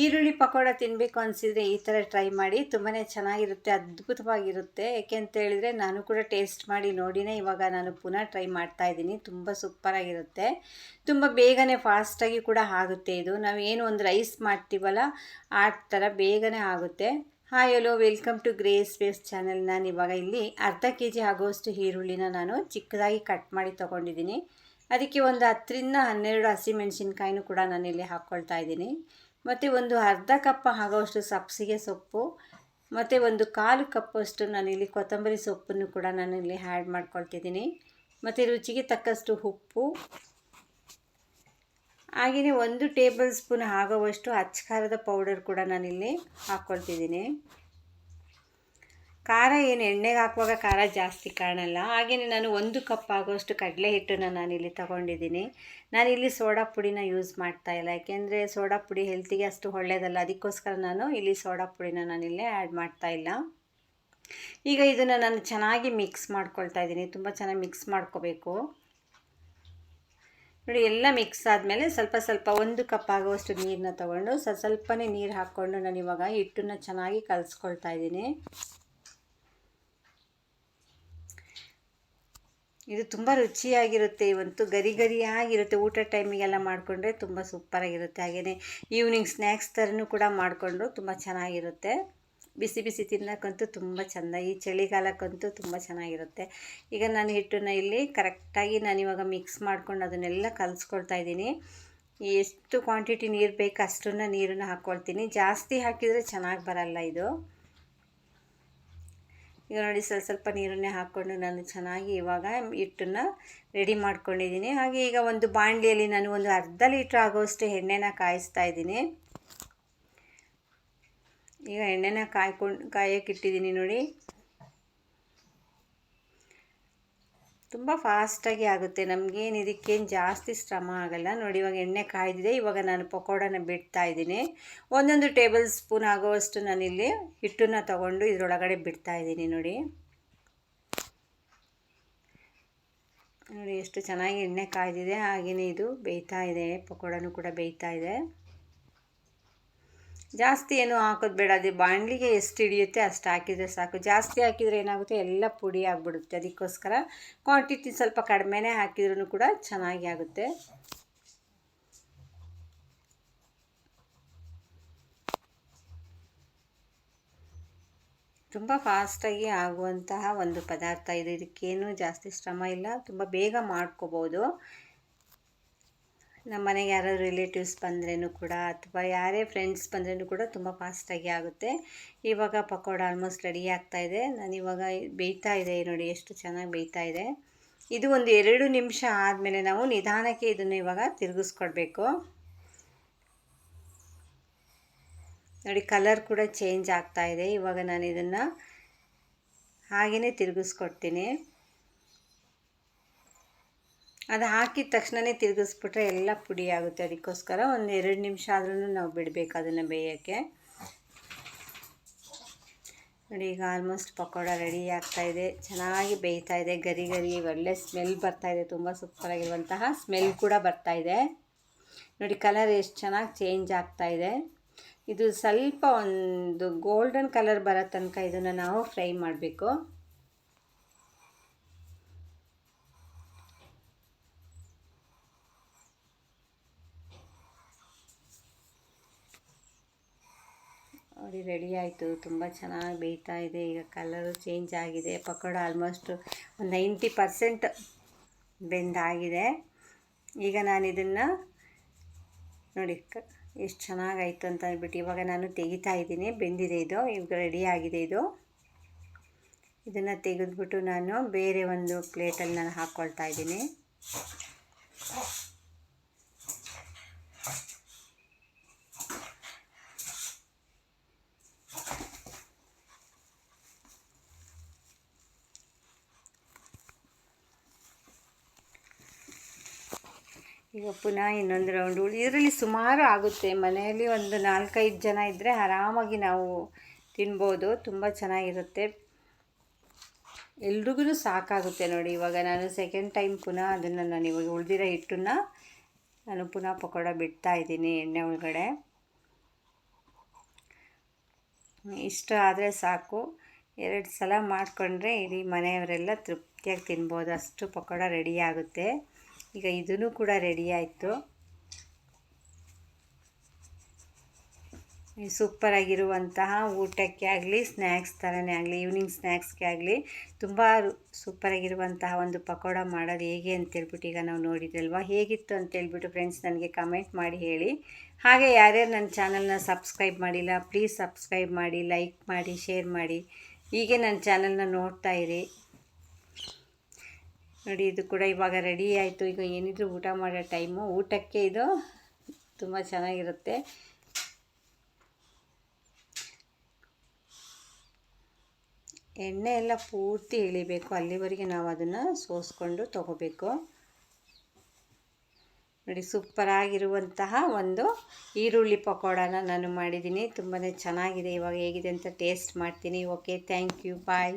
ಈರುಳ್ಳಿ ಪಕೋಡ ತಿನ್ನಬೇಕು ಅನಿಸಿದರೆ ಈ ಥರ ಟ್ರೈ ಮಾಡಿ. ತುಂಬಾ ಚೆನ್ನಾಗಿರುತ್ತೆ, ಅದ್ಭುತವಾಗಿರುತ್ತೆ. ಏಕೆ ಅಂತ ಹೇಳಿದರೆ ನಾನು ಕೂಡ ಟೇಸ್ಟ್ ಮಾಡಿ ನೋಡಿನೇ ಇವಾಗ ನಾನು ಪುನಃ ಟ್ರೈ ಮಾಡ್ತಾ ಇದ್ದೀನಿ. ತುಂಬ ಸೂಪರಾಗಿರುತ್ತೆ. ತುಂಬ ಬೇಗನೆ ಫಾಸ್ಟಾಗಿ ಕೂಡ ಆಗುತ್ತೆ ಇದು. ನಾವು ಏನು ಒಂದು ರೈಸ್ ಮಾಡ್ತೀವಲ್ಲ, ಆ ಥರ ಬೇಗನೆ ಆಗುತ್ತೆ. Hi hello welcome to grace space channel ನಾನು ಇವಾಗ ಇಲ್ಲಿ ಅರ್ಧ ಕೆ ಜಿ ಆಗೋಷ್ಟು ಈರುಳ್ಳಿನ ನಾನು ಚಿಕ್ಕದಾಗಿ ಕಟ್ ಮಾಡಿ ತೊಗೊಂಡಿದ್ದೀನಿ. ಅದಕ್ಕೆ ಒಂದು ಹತ್ತರಿಂದ ಹನ್ನೆರಡು ಹಸಿಮೆಣಸಿನ್ಕಾಯಿನೂ ಕೂಡ ನಾನಿಲ್ಲಿ ಹಾಕ್ಕೊಳ್ತಾ ಇದ್ದೀನಿ. ಮತ್ತು ಒಂದು ಅರ್ಧ ಕಪ್ ಆಗೋವಷ್ಟು ಸಬ್ಸಿಗೆ ಸೊಪ್ಪು, ಮತ್ತು ಒಂದು ಕಾಲು ಕಪ್ಪಷ್ಟು ನಾನಿಲ್ಲಿ ಕೊತ್ತಂಬರಿ ಸೊಪ್ಪನ್ನು ಕೂಡ ನಾನಿಲ್ಲಿ ಆ್ಯಡ್ ಮಾಡ್ಕೊಳ್ತಿದ್ದೀನಿ. ಮತ್ತು ರುಚಿಗೆ ತಕ್ಕಷ್ಟು ಉಪ್ಪು. ಹಾಗೆಯೇ ಒಂದು ಟೇಬಲ್ ಸ್ಪೂನ್ ಆಗೋವಷ್ಟು ಅಚ್ಚಕಾರದ ಪೌಡರ್ ಕೂಡ ನಾನಿಲ್ಲಿ ಹಾಕ್ಕೊಳ್ತಿದ್ದೀನಿ ಖಾರ ಏನು ಎಣ್ಣೆಗೆ ಹಾಕುವಾಗ ಖಾರ ಜಾಸ್ತಿ ಕಾಣಲ್ಲ. ಹಾಗೆಯೇ ನಾನು ಒಂದು ಕಪ್ ಆಗೋಷ್ಟು ಕಡಲೆ ಹಿಟ್ಟನ್ನು ನಾನಿಲ್ಲಿ ತಗೊಂಡಿದ್ದೀನಿ. ನಾನಿಲ್ಲಿ ಸೋಡಾ ಪುಡಿನ ಯೂಸ್ ಮಾಡ್ತಾ ಇಲ್ಲ. ಯಾಕೆಂದರೆ ಸೋಡಾ ಪುಡಿ ಹೆಲ್ತಿಗೆ ಅಷ್ಟು ಒಳ್ಳೆಯದಲ್ಲ ಅದಕ್ಕೋಸ್ಕರ ನಾನು ಇಲ್ಲಿ ಸೋಡಾ ಪುಡಿನ ನಾನಿಲ್ಲೇ ಆ್ಯಡ್ ಮಾಡ್ತಾ ಇಲ್ಲ. ಈಗ ಇದನ್ನು ನಾನು ಚೆನ್ನಾಗಿ ಮಿಕ್ಸ್ ಮಾಡ್ಕೊಳ್ತಾ ಇದ್ದೀನಿ. ತುಂಬ ಚೆನ್ನಾಗಿ ಮಿಕ್ಸ್ ಮಾಡ್ಕೋಬೇಕು. ನೋಡಿ, ಎಲ್ಲ ಮಿಕ್ಸ್ ಆದಮೇಲೆ ಸ್ವಲ್ಪ ಸ್ವಲ್ಪ ಒಂದು ಕಪ್ ಆಗುವಷ್ಟು ನೀರನ್ನ ತೊಗೊಂಡು ಸ್ವಲ್ಪ ಸ್ವಲ್ಪನೇ ನೀರು ಹಾಕ್ಕೊಂಡು ನಾನು ಇವಾಗ ಹಿಟ್ಟನ್ನು ಚೆನ್ನಾಗಿ ಕಲಿಸ್ಕೊಳ್ತಾ ಇದ್ದೀನಿ. ಇದು ತುಂಬ ರುಚಿಯಾಗಿರುತ್ತೆ ಇವಂತೂ ಗರಿ ಗರಿಯಾಗಿರುತ್ತೆ. ಊಟ ಟೈಮಿಗೆಲ್ಲ ಮಾಡಿಕೊಂಡ್ರೆ ತುಂಬ ಸೂಪರಾಗಿರುತ್ತೆ. ಹಾಗೆಯೇ ಈವ್ನಿಂಗ್ ಸ್ನ್ಯಾಕ್ಸ್ ಥರನೂ ಕೂಡ ಮಾಡಿಕೊಂಡ್ರು ತುಂಬ ಚೆನ್ನಾಗಿರುತ್ತೆ. ಬಿಸಿ ಬಿಸಿ ತಿನ್ನೋಕ್ಕಂತೂ ತುಂಬ ಚೆಂದ. ಈ ಚಳಿಗಾಲಕ್ಕಂತೂ ತುಂಬ ಚೆನ್ನಾಗಿರುತ್ತೆ. ಈಗ ನಾನು ಹಿಟ್ಟನ್ನು ಇಲ್ಲಿ ಕರೆಕ್ಟಾಗಿ ನಾನು ಇವಾಗ ಮಿಕ್ಸ್ ಮಾಡ್ಕೊಂಡು ಅದನ್ನೆಲ್ಲ ಕಲಿಸ್ಕೊಳ್ತಾ ಇದ್ದೀನಿ. ಎಷ್ಟು ಕ್ವಾಂಟಿಟಿ ನೀರು ಬೇಕು ಅಷ್ಟನ್ನು ನೀರನ್ನು ಹಾಕ್ಕೊಳ್ತೀನಿ ಜಾಸ್ತಿ ಹಾಕಿದರೆ ಚೆನ್ನಾಗಿ ಬರಲ್ಲ ಇದು. ಈಗ ನೋಡಿ ಸ್ವಲ್ಪ ಸ್ವಲ್ಪ ನೀರನ್ನೇ ಹಾಕ್ಕೊಂಡು ನಾನು ಚೆನ್ನಾಗಿ ಇವಾಗ ಹಿಟ್ಟನ್ನು ರೆಡಿ ಮಾಡ್ಕೊಂಡಿದ್ದೀನಿ. ಹಾಗೆ ಈಗ ಒಂದು ಬಾಣಲಿಯಲ್ಲಿ ನಾನು ಒಂದು ಅರ್ಧ ಲೀಟ್ರ್ ಆಗೋಷ್ಟು ಎಣ್ಣೆನ ಕಾಯಿಸ್ತಾ ಇದ್ದೀನಿ. ಈಗ ಎಣ್ಣೆನ ಕಾಯ್ಕೊಂಡು ಕಾಯೋಕ್ಕಿಟ್ಟಿದ್ದೀನಿ ನೋಡಿ. ತುಂಬ ಫಾಸ್ಟಾಗಿ ಆಗುತ್ತೆ. ನಮಗೇನು ಇದಕ್ಕೇನು ಜಾಸ್ತಿ ಶ್ರಮ ಆಗಲ್ಲ. ನೋಡಿ, ಇವಾಗ ಎಣ್ಣೆ ಕಾಯ್ದಿದೆ. ಇವಾಗ ನಾನು ಪಕೋಡನ ಬಿಡ್ತಾ ಇದ್ದೀನಿ. ಒಂದೊಂದು ಟೇಬಲ್ ಸ್ಪೂನ್ ಆಗೋವಷ್ಟು ನಾನಿಲ್ಲಿ ಹಿಟ್ಟನ್ನು ತಗೊಂಡು ಇದರೊಳಗಡೆ ಬಿಡ್ತಾ ಇದ್ದೀನಿ. ನೋಡಿ. ನೋಡಿ, ಎಷ್ಟು ಚೆನ್ನಾಗಿ ಎಣ್ಣೆ ಕಾಯ್ದಿದೆ. ಹಾಗೆಯೇ ಇದು ಬೇಯ್ತಾ ಇದೆ. ಪಕೋಡನೂ ಕೂಡ ಬೇಯ್ತಾ ಇದೆ. ಜಾಸ್ತಿ ಏನು ಹಾಕೋದು ಬೇಡ. ಅದೇ ಬಾಣಲಿಗೆ ಎಷ್ಟು ಹಿಡಿಯುತ್ತೆ ಅಷ್ಟು ಹಾಕಿದರೆ ಸಾಕು. ಜಾಸ್ತಿ ಹಾಕಿದರೆ ಏನಾಗುತ್ತೆ? ಎಲ್ಲ ಪುಡಿ ಆಗಿಬಿಡುತ್ತೆ. ಅದಕ್ಕೋಸ್ಕರ ಕ್ವಾಂಟಿಟಿ ಸ್ವಲ್ಪ ಕಡಿಮೆನೇ ಹಾಕಿದ್ರೂ ಕೂಡ ಚೆನ್ನಾಗಿ ಆಗುತ್ತೆ. ತುಂಬ ಫಾಸ್ಟಾಗಿ ಆಗುವಂತಹ ಒಂದು ಪದಾರ್ಥ ಇದು. ಇದಕ್ಕೇನು ಜಾಸ್ತಿ ಶ್ರಮ ಇಲ್ಲ. ತುಂಬ ಬೇಗ ಮಾಡ್ಕೋಬೋದು. ನಮ್ಮ ಮನೆಗೆ ಯಾರೋ ರಿಲೇಟಿವ್ಸ್ ಬಂದ್ರೂ ಕೂಡ ಅಥವಾ ಯಾರೇ ಫ್ರೆಂಡ್ಸ್ ಬಂದ್ರೂ ಕೂಡ ತುಂಬ ಫಾಸ್ಟಾಗಿ ಆಗುತ್ತೆ. ಇವಾಗ ಪಕೋಡ ಆಲ್ಮೋಸ್ಟ್ ರೆಡಿ ಆಗ್ತಾಯಿದೆ ನಾನು ಇವಾಗ ಬೇಯ್ತಾ ಇದೆ ನೋಡಿ ಎಷ್ಟು ಚೆನ್ನಾಗಿ ಬೇಯ್ತಾ ಇದೆ. ಇದು ಒಂದು ಎರಡು ನಿಮಿಷ ಆದಮೇಲೆ ನಾವು ನಿಧಾನಕ್ಕೆ ಇದನ್ನು ಇವಾಗ ತಿರುಗಿಸ್ಕೊಡ್ಬೇಕು. ನೋಡಿ ಕಲರ್ ಕೂಡ ಚೇಂಜ್ ಆಗ್ತಾ ಇದೆ. ಇವಾಗ ನಾನು ಇದನ್ನು ಹಾಗೆಯೇ ತಿರುಗಿಸ್ಕೊಡ್ತೀನಿ. ಅದು ಹಾಕಿದ ತಕ್ಷಣವೇ ತಿರುಗಿಸ್ಬಿಟ್ರೆ ಎಲ್ಲ ಪುಡಿ ಆಗುತ್ತೆ. ಅದಕ್ಕೋಸ್ಕರ ಒಂದು ಎರಡು ನಿಮಿಷ ಆದ್ರೂ ನಾವು ಬಿಡಬೇಕು ಅದನ್ನು ಬೇಯೋಕ್ಕೆ. ನೋಡಿ, ಈಗ ಆಲ್ಮೋಸ್ಟ್ ಪಕೋಡ ರೆಡಿ ಆಗ್ತಾ ಇದೆ. ಚೆನ್ನಾಗಿ ಬೇಯ್ತಾ ಇದೆ. ಗರಿ ಗರಿ, ಒಳ್ಳೆ ಸ್ಮೆಲ್ ಬರ್ತಾ ಇದೆ. ತುಂಬ ಸೂಪರಾಗಿರುವಂತಹ ಸ್ಮೆಲ್ ಕೂಡ ಬರ್ತಾ ಇದೆ. ನೋಡಿ ಕಲರ್ ಎಷ್ಟು ಚೆನ್ನಾಗಿ ಚೇಂಜ್ ಆಗ್ತಾ ಇದೆ. ಇದು ಸ್ವಲ್ಪ ಒಂದು ಗೋಲ್ಡನ್ ಕಲರ್ ಬರೋ ತನಕ ಇದನ್ನು ನಾವು ಫ್ರೈ ಮಾಡಬೇಕು. ನೋಡಿ ರೆಡಿ ಆಯಿತು. ತುಂಬ ಚೆನ್ನಾಗಿ ಬೇಯ್ತಾ ಇದೆ. ಈಗ ಕಲರು ಚೇಂಜ್ ಆಗಿದೆ. ಪಕೋಡ ಆಲ್ಮೋಸ್ಟ್ ಒಂದು ನೈಂಟಿ ಪರ್ಸೆಂಟ್ ಬೆಂದಾಗಿದೆ. ಈಗ ನಾನು ಇದನ್ನು ನೋಡಿ ಎಷ್ಟು ಚೆನ್ನಾಗಾಯಿತು ಅಂತ ಅಂದ್ಬಿಟ್ಟು ಇವಾಗ ನಾನು ತೆಗಿತಾ ಇದ್ದೀನಿ. ಬೆಂದಿದೆ ಇದು. ಇವಾಗ ರೆಡಿ ಆಗಿದೆ ಇದು. ಇದನ್ನು ತೆಗೆದ್ಬಿಟ್ಟು ನಾನು ಬೇರೆ ಒಂದು ಪ್ಲೇಟಲ್ಲಿ ನಾನು ಹಾಕ್ಕೊಳ್ತಾ ಇದ್ದೀನಿ. ಈಗ ಪುನಃ ಇನ್ನೊಂದು ರೌಂಡ್ ಉಳಿ. ಇದರಲ್ಲಿ ಸುಮಾರು ಆಗುತ್ತೆ. ಮನೆಯಲ್ಲಿ ಒಂದು ನಾಲ್ಕೈದು ಜನ ಇದ್ದರೆ ಆರಾಮಾಗಿ ನಾವು ತಿನ್ಬೋದು. ತುಂಬ ಚೆನ್ನಾಗಿರುತ್ತೆ. ಎಲ್ರಿಗೂ ಸಾಕಾಗುತ್ತೆ ನೋಡಿ. ಇವಾಗ ನಾನು ಸೆಕೆಂಡ್ ಟೈಮ್ ಪುನಃ ಅದನ್ನು ನಾನು ಇವಾಗ ಉಳಿದಿರೋ ಹಿಟ್ಟನ್ನು ನಾನು ಪುನಃ ಪಕೋಡ ಬಿಡ್ತಾ ಇದ್ದೀನಿ ಎಣ್ಣೆ ಒಳಗಡೆ. ಇಷ್ಟ ಆದರೆ ಸಾಕು. ಎರಡು ಸಲ ಮಾಡಿಕೊಂಡ್ರೆ ಇಡೀ ಮನೆಯವರೆಲ್ಲ ತೃಪ್ತಿಯಾಗಿ ತಿನ್ಬೋದು. ಅಷ್ಟು ಪಕೋಡ ರೆಡಿ ಆಗುತ್ತೆ. ಈಗ ಇದೂ ಕೂಡ ರೆಡಿ ಆಯಿತು. ಸೂಪರಾಗಿರುವಂತಹ ಊಟಕ್ಕೆ ಆಗಲಿ ಸ್ನ್ಯಾಕ್ಸ್ ಥರನೇ ಆಗಲಿ ಈವ್ನಿಂಗ್ ಸ್ನ್ಯಾಕ್ಸ್ಗೆ ಆಗಲಿ ತುಂಬ ಸೂಪರಾಗಿರುವಂತಹ ಒಂದು ಪಕೋಡ ಮಾಡೋದು ಹೇಗೆ ಅಂತೇಳ್ಬಿಟ್ಟು ಈಗ ನಾವು ನೋಡಿದ್ರಲ್ವ? ಹೇಗಿತ್ತು ಅಂತೇಳ್ಬಿಟ್ಟು ಫ್ರೆಂಡ್ಸ್ ನನಗೆ ಕಮೆಂಟ್ ಮಾಡಿ ಹೇಳಿ. ಹಾಗೆ ಯಾರ್ಯಾರು ನನ್ನ ಚಾನಲ್ನ ಸಬ್ಸ್ಕ್ರೈಬ್ ಮಾಡಿಲ್ಲ ಪ್ಲೀಸ್ ಸಬ್ಸ್ಕ್ರೈಬ್ ಮಾಡಿ ಲೈಕ್ ಮಾಡಿ ಶೇರ್ ಮಾಡಿ. ಹೀಗೆ ನನ್ನ ಚಾನಲ್ನ ನೋಡ್ತಾ ಇರಿ. ನೋಡಿ, ಇದು ಕೂಡ ಇವಾಗ ರೆಡಿ ಆಯಿತು. ಈಗ ಏನಿದ್ರು ಊಟ ಮಾಡೋ ಟೈಮು ಊಟಕ್ಕೆ ಇದು ತುಂಬ ಚೆನ್ನಾಗಿರುತ್ತೆ. ಎಣ್ಣೆ ಎಲ್ಲ ಪೂರ್ತಿ ಇಳಿಬೇಕು ಅಲ್ಲಿವರೆಗೆ ನಾವು ಅದನ್ನು ಸೋಸ್ಕೊಂಡು ತಗೋಬೇಕು. ನೋಡಿ ಸೂಪರಾಗಿರುವಂತಹ ಒಂದು ಈರುಳ್ಳಿ ಪಕೋಡನ ನಾನು ಮಾಡಿದ್ದೀನಿ. ತುಂಬಾ ಚೆನ್ನಾಗಿದೆ. ಇವಾಗ ಹೇಗಿದೆ ಅಂತ ಟೇಸ್ಟ್ ಮಾಡ್ತೀನಿ. Okay thank you bye